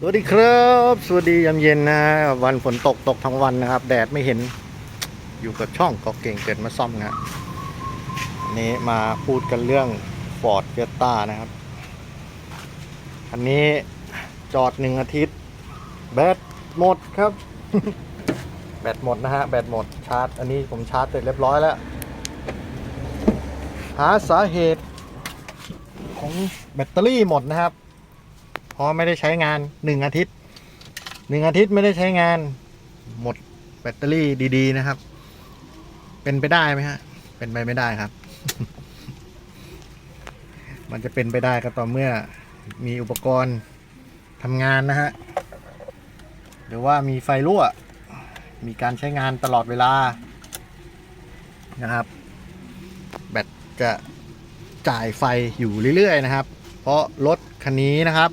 สวัสดีครับ สวัสดียามเย็นนะ วันฝนตกตกทั้งวันนะครับ แดดไม่เห็นอยู่กับช่องก็เก่งเกิดมาซ่อมนะอันนี้มาพูดกันเรื่อง Ford f i e s t a นะครับ อันนี้จอดหนึ่งอาทิตย์ แบตหมดครับ แบตหมดนะฮะ แบตหมดชาร์จ อันนี้ผมชาร์จเสร็จเรียบร้อยแล้ว หาสาเหตุของแบตเตอรี่หมดนะครับ เพราะไม่ได้ใช้งานหนึ่งอาทิตย์หนึ่งอาทิตย์ไม่ได้ใช้งาน หมดแบตเตอรี่ดีๆนะครับ เป็นไปได้ไหมฮะ เป็นไปไม่ได้ครับ มันจะเป็นไปได้ก็ต่อเมื่อมีอุปกรณ์ทำงานนะฮะ หรือว่ามีไฟรั่ว มีการใช้งานตลอดเวลานะครับ แบตจะจ่ายไฟอยู่เรื่อยๆนะครับ เพราะรถคันนี้นะครับ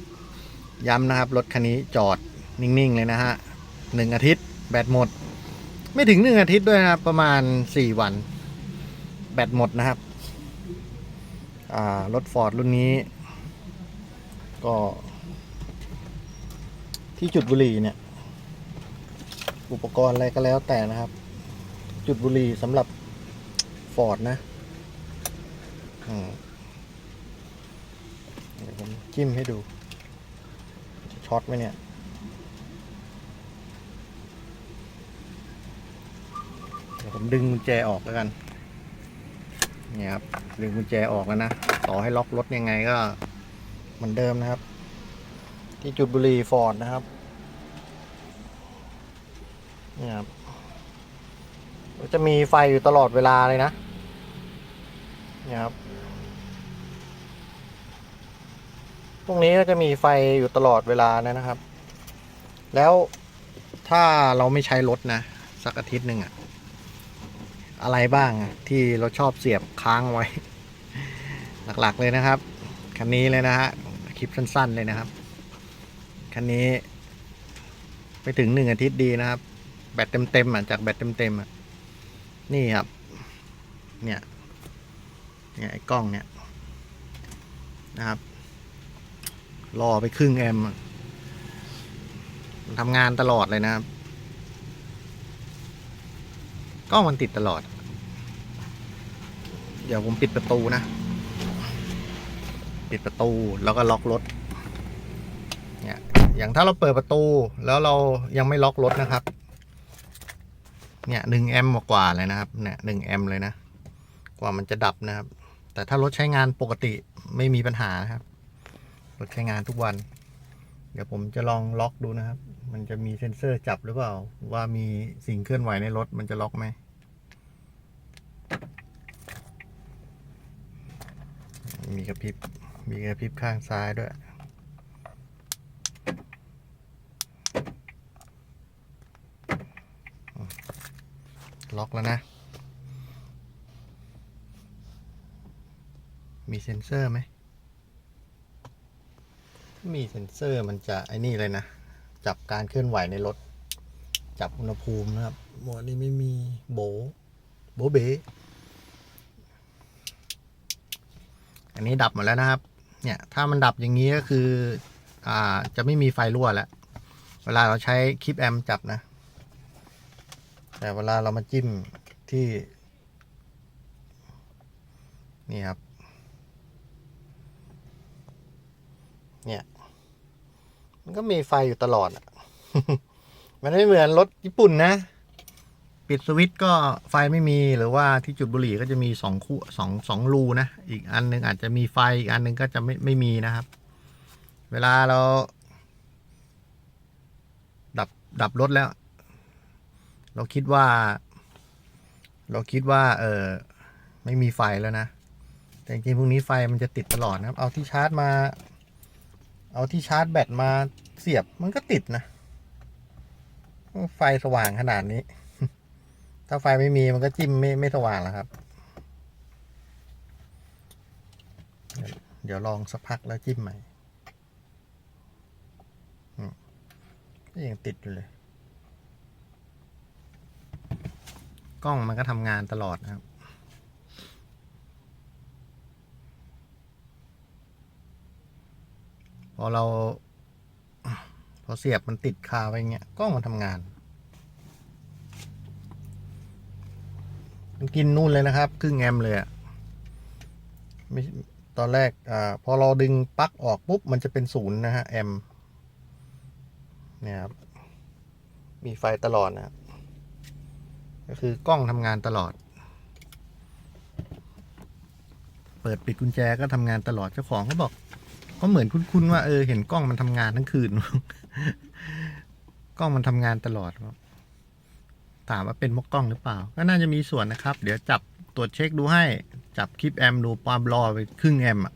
ย้ำนะครับ รถคันนี้จอดนิ่ง ๆ เลยนะฮะหนึ่งอาทิตย์แบตหมด ไม่ถึงหนึ่งอาทิตย์ด้วยนะครับ ประมาณสี่วัน แบตหมดนะครับรถฟอร์ดรุ่นนี้ ก็ ที่จุดบุหรี่เนี่ย อุปกรณ์อะไรก็แล้วแต่นะครับ จุดบุหรี่สำหรับฟอร์ดนะเดี๋ยวผมจิ้มให้ดู ช็อตไหมเนี่ย เดี๋ยวผมดึงกุญแจออกแล้วกัน นี่ครับ ดึงกุญแจออกแล้วนะ ต่อให้ล็อกรถยังไงก็เหมือนเดิมนะครับ ที่จุดบุรีฟอร์ดนะครับ นี่ครับจะมีไฟอยู่ตลอดเวลาเลยนะ นี่ครับ วกนี้ก็จะมีไฟอยู่ตลอดเวลานะครับ แล้วถ้าเราไม่ใช้รถนะ สักอาทิตย์หนึ่งอะอะไรบ้างที่เราชอบเสียบค้างไว้ หลักๆเลยนะครับ คันนี้เลยนะฮะคลิปสั้นๆเลยนะครับ คันนี้ ไปถึงหนึ่งอาทิตย์ดีนะครับ แบตเต็มๆอะจากแบตเต็มๆอะนี่ครับ เนี่ยเนี่ยไอ้กล้องเนี่ยนะครับ รอไปครึ่งแอมมันทำงานตลอดเลยนะครับกล้องมันติดตลอด เดี๋ยวผมปิดประตูนะ ปิดประตูแล้วก็ล็อกรถ เนี่ย อย่างถ้าเราเปิดประตูแล้วเรายังไม่ล็อกรถนะครับ เนี่ยหนึ่งแอมป์กว่าเลยนะครับ เนี่ยหนึ่งแอมป์เลยนะ กว่ามันจะดับนะครับ แต่ถ้ารถใช้งานปกติไม่มีปัญหานะครับ รถใช้งานทุกวัน เดี๋ยวผมจะลองล็อกดูนะครับ มันจะมีเซ็นเซอร์จับหรือเปล่า ว่ามีสิ่งเคลื่อนไหวในรถมันจะล็อกไหมมีกระพริบ มีกระพริบข้างซ้ายด้วย ล็อกแล้วนะ มีเซ็นเซอร์ไหม มีเซ็นเซอร์มันจะไอ้นี่เลยนะ จับการเคลื่อนไหวในรถ จับอุณหภูมินะครับหมวดนี้ไม่มีโบ โบเบ อันนี้ดับหมดแล้วนะครับ เนี่ย ถ้ามันดับอย่างนี้ก็คือ อ่า จะไม่มีไฟรั่วแล้ว เวลาเราใช้คลิปแอมจับนะ แต่เวลาเรามาจิ้มที่ นี่ครับ เนี่ย มันก็มีไฟอยู่ตลอดอะมันไม่เหมือนรถญี่ปุ่นนะ ปิดสวิตช์ก็ไฟไม่มีหรือว่าที่จุดบุหรี่ก็จะมีสองคู่สองสองรูนะ อีกอันหนึงอาจจะมีไฟอีกอันหนึงก็จะไม่ไม่มีนะครับ เวลาเรา ดับดับรถแล้ว เราคิดว่า เราคิดว่า เออไม่มีไฟแล้วนะ แต่จริงๆพวกนี้ไฟมันจะติดตลอดนะครับ เอาที่ชาร์จมา เอาที่ชาร์จแบตมาเสียบมันก็ติดนะ ไฟสว่างขนาดนี้ ถ้าไฟไม่มีมันก็จิ้มไม่ไม่สว่างแล้วครับ เดี๋ยวลองสักพักแล้วจิ้มใหม่ยังติดอยู่เลย กล้องมันก็ทำงานตลอดนะครับ อเรา พอเสียบมันติดคาไว้เงี้ยกล้องมันทำงาน มันกินนู่นเลยนะครับ ครึ่งแอมเลยอะไม่ตอนแรกอ่าพอเราดึงปลั๊กออกปุ๊บ มันจะเป็นศูนย์นะฮะ แอมเนี่ยครับมีไฟตลอดนะก็คือกล้องทำงานตลอด เปิดปิดกุญแจก็ทำงานตลอดเจ้าของเขาบอก เขาเหมือนคุ้นๆว่าเออเห็นกล้องมันทำงานทั้งคืน กล้องมันทำงานตลอดครับถามว่าเป็นมกกล้องหรือเปล่า ก็น่าจะมีส่วนนะครับ เดี๋ยวจับตรวจเช็คดูให้จับคลิปแอมป์ดูความรอไปครึ่งแอมป์อะ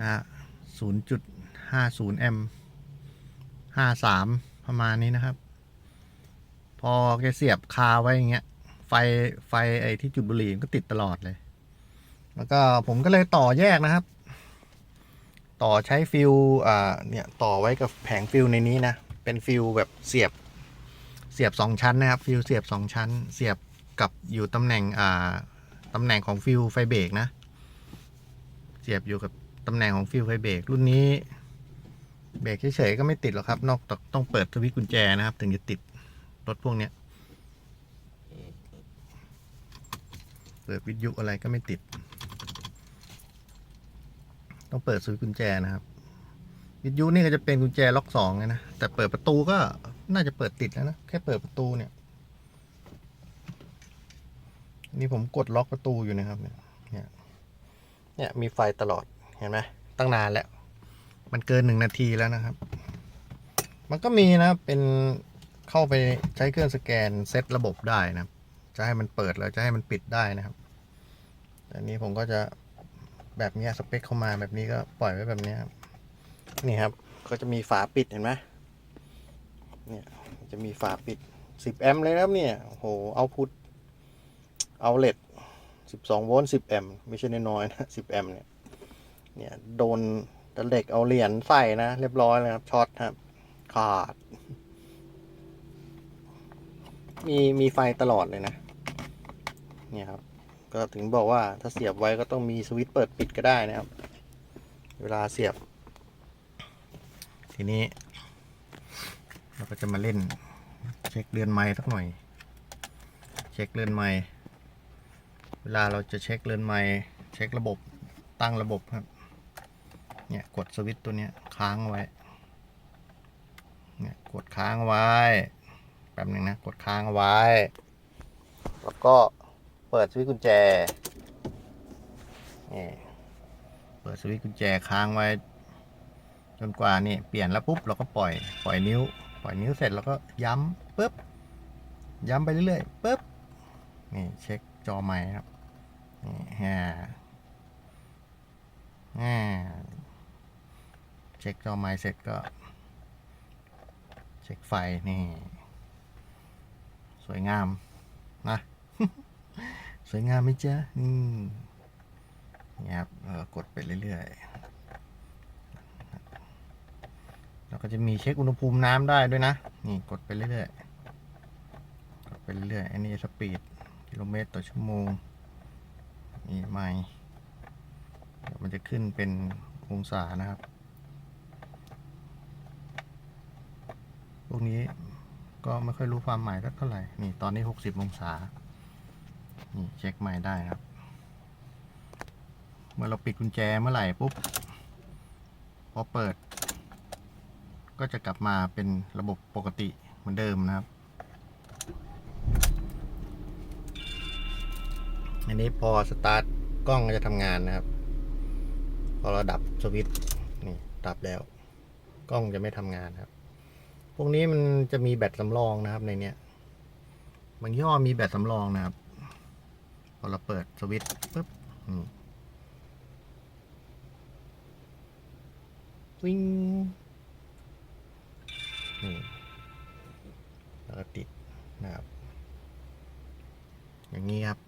นะศูนย์จุดห้าศูนย์แอมป์ห้าสามประมาณนี้นะครับ พอแกเสียบคาไว้อย่างเงี้ย ไฟไฟไอ้ที่จุดบุหรี่มันก็ติดตลอดเลย แล้วก็ผมก็เลยต่อแยกนะครับ ต่อใช้ฟิลอ่าเนี่ยต่อไว้กับแผงฟิลในนี้นะ เป็นฟิลแบบเสียบเสียบสองชั้นนะครับฟิลเสียบสองชั้น เสียบกับอยู่ตำแหน่งอ่าตำแหน่งของฟิลไฟเบรกนะ เสียบอยู่กับตำแหน่งของฟิลไฟเบรกรุ่นนี้เบรกเฉยๆก็ไม่ติดหรอกครับ นอกจากต้องเปิดสวิตช์กุญแจนะครับ ถึงจะติดรถพวกเนี้ยเปิดวิทยุอะไรก็ไม่ติด ต้องเปิดสวิตช์กุญแจนะครับ วิทยุนี่ก็จะเป็นกุญแจล็อกสองนะ แต่เปิดประตูก็น่าจะเปิดติดแล้วนะ แค่เปิดประตูเนี่ย นี่ผมกดล็อกประตูอยู่นะครับ เนี่ย เนี่ยมีไฟตลอด เห็นไหมตั้งนานแล้ว มันเกินหนึ่งนาทีแล้วนะครับ มันก็มีนะ เป็นเข้าไปใช้เครื่องสแกนเซตระบบได้นะครับ จะให้มันเปิดแล้วจะให้มันปิดได้นะครับ แต่อันนี้ผมก็จะ แบบนี้สเปคเข้ามาแบบนี้ก็ปล่อยไว้แบบนี้ครับนี่ครับ ก็จะมีฝาปิดเห็นไหมเนี่ยจะมีฝาปิด 10 แอมป์เลยครับเนี่ยโอ้โหเอาพุทเอาเลด12 โวลต์ 10 แอมป์ไม่ใช่น้อยๆนะ 10 แอมป์เนี่ยเนี่ยโดนตะเหล็กเอาเหรียญใส่นะ เรียบร้อยเลยครับช็อตครับ ขาด มีมีไฟตลอดเลยนะ เนี่ยครับ ก็ถึงบอกว่าถ้าเสียบไว้ก็ต้องมีสวิตช์เปิดปิดก็ได้นะครับ เวลาเสียบ ทีนี้ เราก็จะมาเล่น เช็คเรือนไม้สักหน่อย เช็คเรือนไม้เวลาเราจะเช็คเรือนไม้เช็คระบบตั้งระบบครับ เนี่ยกดสวิตช์ตัวนี้ค้างไว้ เนี่ยกดค้างไว้ แป๊บนึงนะ กดค้างไว้ แล้วก็ เปิดสวิตช์กุญแจนี่เปิดสวิตช์กุญแจค้างไว้ จนกว่านี่เปลี่ยนแล้วปุ๊บเราก็ปล่อยปล่อยนิ้ว ปล่อยนิ้วเสร็จแล้วก็ย้ำปุ๊บย้ำไปเรื่อยๆปุ๊บนี่เช็คจอใหม่ครับนี่ฮ่าฮ่าเช็คจอใหม่เสร็จก็ เช็คไฟนี่ สวยงามนะ สวยงามไหมจ๊ะนี่นี่ครับเออกดไปเรื่อยๆแล้วก็จะมีเช็คอุณหภูมิน้ำได้ด้วยนะ นี่กดไปเรื่อยๆกดไปเรื่อยๆอันนี้สปีดกิโลเมตรต่อชั่วโมงนี่ไม่มันจะขึ้นเป็นองศานะครับพวกนี้ก็ไม่ค่อยรู้ความหมายสักเท่าไหร่ นี่ตอนนี้หกสิบองศา นี่เช็คใหม่ได้ครับ เมื่อเราปิดกุญแจเมื่อไหร่ปุ๊บ พอเปิด ก็จะกลับมาเป็นระบบปกติเหมือนเดิมนะครับ อันนี้พอสตาร์ทกล้องก็จะทำงานนะครับ พอเราดับสวิตช์นี่ดับแล้ว กล้องจะไม่ทำงานครับ พวกนี้มันจะมีแบตสำรองนะครับในเนี้ยบางย่อมีแบตสำรองนะครับ พอเราเปิดสวิตช์ปุ๊บนี่วิ่งนี่แล้วก็ติดนะครับ อย่างนี้ครับ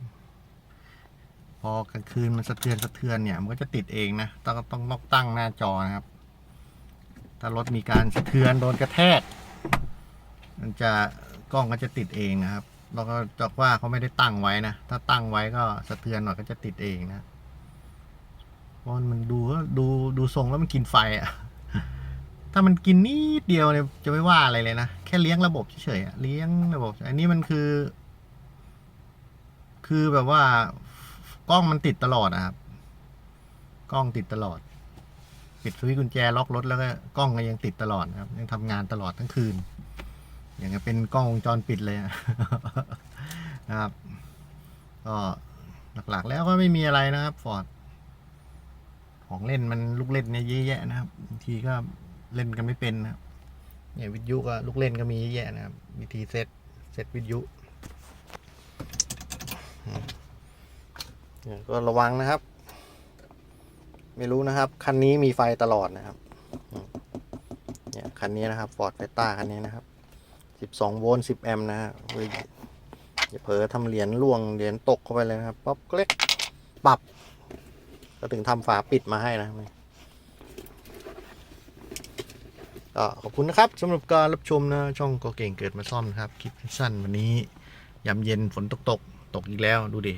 พอกลางคืนมันสะเทือนสะเทือนเนี่ย มันก็จะติดเองนะ ต้องต้องต้องตั้งหน้าจอนะครับ ถ้ารถมีการสะเทือนโดนกระแทก มันจะกล้องก็จะติดเองนะครับ เราก็จากว่าเขาไม่ได้ตั้งไว้นะ ถ้าตั้งไว้ก็สะเทือนหน่อยก็จะติดเองนะเพราะมันดูดูดูทรงแล้วมันกินไฟอะ่ะ ถ้ามันกินนิดเดียวเนี่ยจะไม่ว่าอะไรเลยนะ แค่เลี้ยงระบบเฉยๆอะเลี้ยงระบบ อันนี้มันคือ คือแบบว่ากล้องมันติดตลอดนะครับ กล้องติดตลอด ปิดสวิตช์กุญแจล็อกรถแล้วก็กล้องก็ยังติดตลอดนะครับ ยังทำงานตลอดทั้งคืน อย่างกับเป็นกล้องวงจรปิดเลยนะครับ ก็หลักๆแล้วก็ไม่มีอะไรนะครับฟอร์ดของเล่นมันลูกเล่นเนี่ยเยอะแยะนะครับบางทีก็เล่นกันไม่เป็นนะครับเนี่ยวิทยุก็ลูกเล่นก็มีเยอะแยะนะครับวิธีเซตเซตวิทยุก็ระวังนะครับ ไม่รู้นะครับ คันนี้มีไฟตลอดนะครับ เนี่ยคันนี้นะครับฟอร์ดเฟต้าคันนี้นะครับ 12โวลต์10แอมป์นะฮะเฮ้ยอย่าเผลอทำเหรียญล่วงเหรียญตกเข้าไปเลยนะครับป๊อปเล็กปรับก็ถึงทำฝาปิดมาให้นะครับก็ขอบคุณนะครับสำหรับการรับชมนะช่องก็เก่งเกิดมาซ่อมนะครับ คลิปสั้นวันนี้ยามเย็นฝนตกตกตกอีกแล้วดูดิ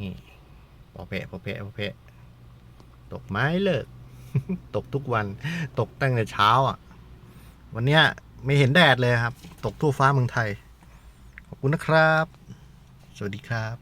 นี่ปอเพะปอเพะปอเพะตกไม้เลิก ตกทุกวัน ตกตั้งแต่เช้าอะ วันเนี้ย ไม่เห็นแดดเลยครับ ตกทั่วฟ้าเมืองไทย ขอบคุณนะครับ สวัสดีครับ